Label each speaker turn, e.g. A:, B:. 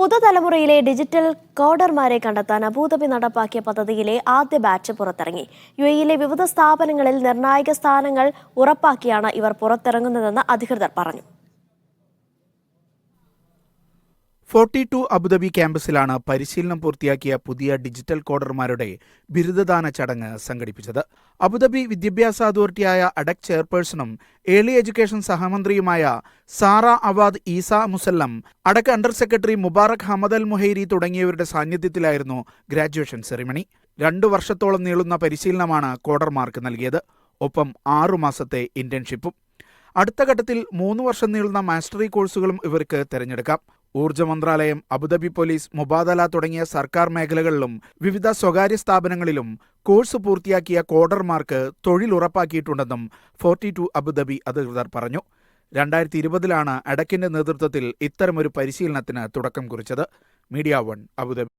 A: പുതുതലമുറയിലെ digital കോഡർമാരെ കണ്ടെത്താൻ Abu Dhabi നടപ്പാക്കിയ പദ്ധതിയിലെ ആദ്യ ബാച്ച് പുറത്തിറങ്ങി. യു എയിലെ വിവിധ സ്ഥാപനങ്ങളിൽ നിർണായക സ്ഥാനങ്ങൾ ഉറപ്പാക്കിയാണ് ഇവർ പുറത്തിറങ്ങുന്നതെന്ന് അധികൃതർ പറഞ്ഞു.
B: ഫോർട്ടി ടു അബുദാബി ക്യാമ്പസിലാണ് പരിശീലനം പൂർത്തിയാക്കിയ പുതിയ ഡിജിറ്റൽ കോഡർമാരുടെ ബിരുദദാന ചടങ്ങ് സംഘടിപ്പിച്ചത്. അബുദാബി വിദ്യാഭ്യാസ അതോറിറ്റിയായ അഡക് ചെയർപേഴ്സണും early education സഹമന്ത്രിയുമായ Sara Awad Eisa Musallam ADEK under secretary Mubarak Hamad Al Muhairi തുടങ്ങിയവരുടെ സാന്നിധ്യത്തിലായിരുന്നു ഗ്രാജുവേഷൻ സെറിമണി. രണ്ടു വർഷത്തോളം നീളുന്ന പരിശീലനമാണ് കോഡർമാർക്ക് നൽകിയത്. ഒപ്പം ആറുമാസത്തെ ഇന്റേൺഷിപ്പും. അടുത്ത ഘട്ടത്തിൽ മൂന്ന് വർഷം നീളുന്ന മാസ്റ്ററി കോഴ്സുകളും ഇവർക്ക് തിരഞ്ഞെടുക്കാം. ഊർജ മന്ത്രാലയം അബുദാബി പോലീസ് മുബാദല തുടങ്ങിയ സർക്കാർ മേഖലകളിലും വിവിധ സ്വകാര്യ സ്ഥാപനങ്ങളിലും കോഴ്സ് പൂർത്തിയാക്കിയ കോഡർമാർക്ക് തൊഴിൽ ഉറപ്പാക്കിയിട്ടുണ്ടെന്നും ഫോർട്ടി ടു അബുദാബി അധികൃതർ പറഞ്ഞു. രണ്ടായിരത്തി ഇരുപതിലാണ് അടക്കിന്റെ നേതൃത്വത്തിൽ ഇത്തരമൊരു പരിശീലനത്തിന് തുടക്കം കുറിച്ചത്. Media One Abu Dhabi.